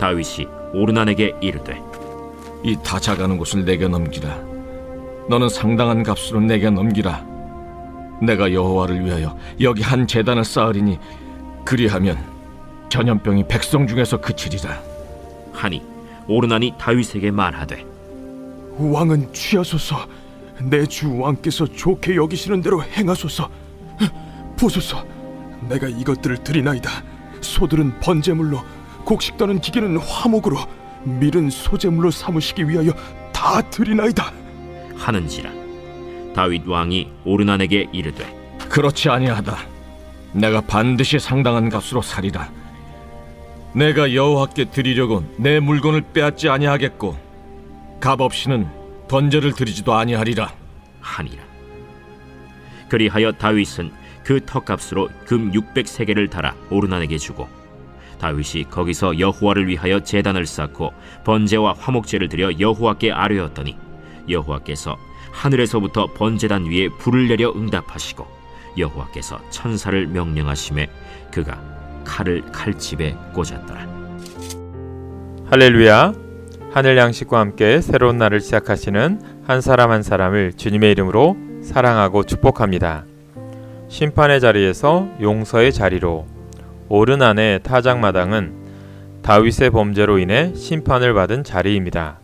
다윗이 오르난에게 이르되 이 다 자가는 곳을 내게 넘기라. 너는 상당한 값으로 내게 넘기라. 내가 여호와를 위하여 여기 한 제단을 쌓으리니 그리하면 전염병이 백성 중에서 그치리라. 하니 오르난이 다윗에게 말하되 왕은 취하소서 내 주 왕께서 좋게 여기시는 대로 행하소서 보소서 내가 이것들을 드리나이다 소들은 번제물로 곡식 떠는 기계는 화목으로 밀은 소제물로 삼으시기 위하여 다 드리나이다 하는지라 다윗 왕이 오르난에게 이르되 그렇지 아니하다. 내가 반드시 상당한 값으로 살이라. 내가 여호와께 드리려고 내 물건을 빼앗지 아니하겠고 값 없이는 번제를 드리지도 아니하리라. 하니라 그리하여 다윗은 그 턱값으로 금 600세겔을 달아 오르난에게 주고 다윗이 거기서 여호와를 위하여 제단을 쌓고 번제와 화목제를 드려 여호와께 아뢰었더니 여호와께서 하늘에서부터 번제단 위에 불을 내려 응답하시고 여호와께서 천사를 명령하심에 그가 칼을 칼집에 꽂았더라 할렐루야. 하늘 양식과 함께 새로운 날을 시작하시는 한 사람 한 사람을 주님의 이름으로 사랑하고 축복합니다. 심판의 자리에서 용서의 자리로 오르난의 타작마당은 다윗의 범죄로 인해 심판을 받은 자리입니다.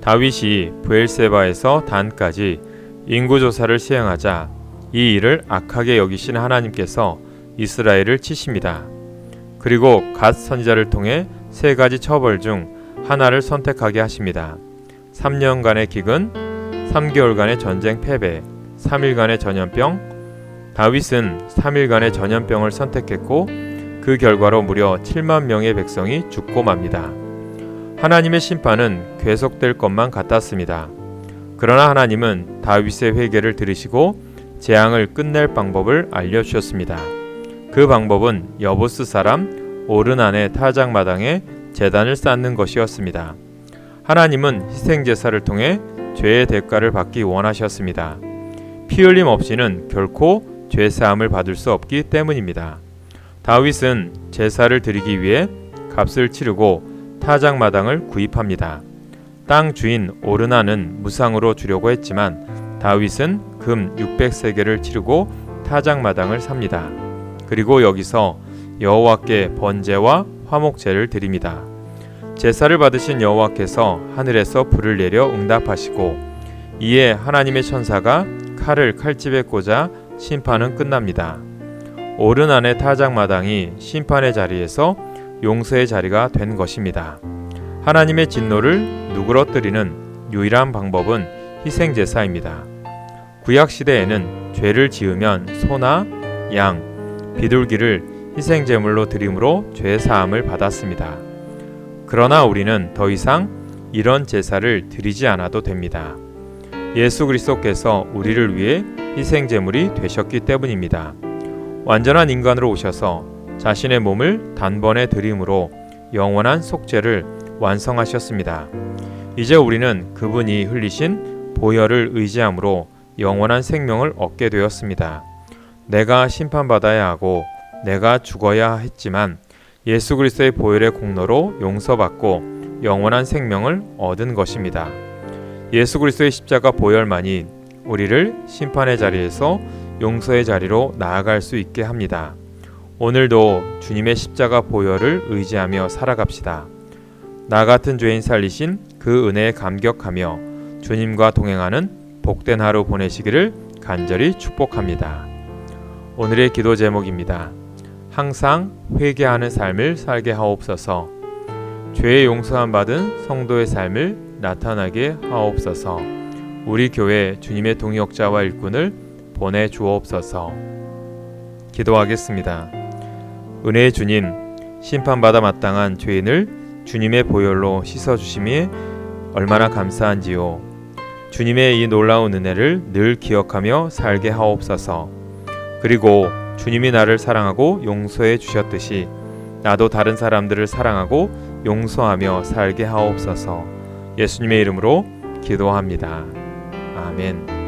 다윗이 부엘세바에서 단까지 인구 조사를 시행하자 이 일을 악하게 여기신 하나님께서 이스라엘을 치십니다. 그리고 갓 선지자를 통해 세 가지 처벌 중 하나를 선택하게 하십니다. 3년간의 기근, 3개월간의 전쟁 패배, 3일간의 전염병. 다윗은 3일간의 전염병을 선택했고 그 결과로 무려 7만 명의 백성이 죽고 맙니다. 하나님의 심판은 계속될 것만 같았습니다. 그러나 하나님은 다윗의 회개를 들으시고 재앙을 끝낼 방법을 알려주셨습니다. 그 방법은 여보스 사람 오르난의 타작마당에 재단을 쌓는 것이었습니다. 하나님은 희생 제사를 통해 죄의 대가를 받기 원하셨습니다. 피 흘림 없이는 결코 죄 사함을 받을 수 없기 때문입니다. 다윗은 제사를 드리기 위해 값을 치르고 타작마당을 구입합니다. 땅 주인 오르나는 무상으로 주려고 했지만 다윗은 금 600세겔을 치르고 타작마당을 삽니다. 그리고 여기서 여호와께 번제와 화목제를 드립니다. 제사를 받으신 여호와께서 하늘에서 불을 내려 응답하시고 이에 하나님의 천사가 칼을 칼집에 꽂아 심판은 끝납니다. 오르난의 타작마당이 심판의 자리에서 용서의 자리가 된 것입니다. 하나님의 진노를 누그러뜨리는 유일한 방법은 희생 제사입니다. 구약 시대에는 죄를 지으면 소나 양, 비둘기를 희생 제물로 드림으로 죄 사함을 받았습니다. 그러나 우리는 더 이상 이런 제사를 드리지 않아도 됩니다. 예수 그리스도께서 우리를 위해 희생 제물이 되셨기 때문입니다. 완전한 인간으로 오셔서 자신의 몸을 단번에 드림으로 영원한 속죄를 완성하셨습니다. 이제 우리는 그분이 흘리신 보혈을 의지함으로 영원한 생명을 얻게 되었습니다. 내가 심판받아야 하고 내가 죽어야 했지만 예수 그리스도의 보혈의 공로로 용서받고 영원한 생명을 얻은 것입니다. 예수 그리스도의 십자가 보혈만이 우리를 심판의 자리에서 용서의 자리로 나아갈 수 있게 합니다. 오늘도 주님의 십자가 보혈을 의지하며 살아갑시다. 나 같은 죄인 살리신 그 은혜에 감격하며 주님과 동행하는 복된 하루 보내시기를 간절히 축복합니다. 오늘의 기도 제목입니다. 항상 회개하는 삶을 살게 하옵소서. 죄의 용서함 받은 성도의 삶을 나타나게 하옵소서. 우리 교회 주님의 동역자와 일꾼을 보내 주옵소서. 기도하겠습니다. 은혜의 주님, 심판받아 마땅한 죄인을 주님의 보혈로 씻어 주심이 얼마나 감사한지요. 주님의 이 놀라운 은혜를 늘 기억하며 살게 하옵소서. 그리고 주님이 나를 사랑하고 용서해 주셨듯이 나도 다른 사람들을 사랑하고 용서하며 살게 하옵소서. 예수님의 이름으로 기도합니다. 아멘.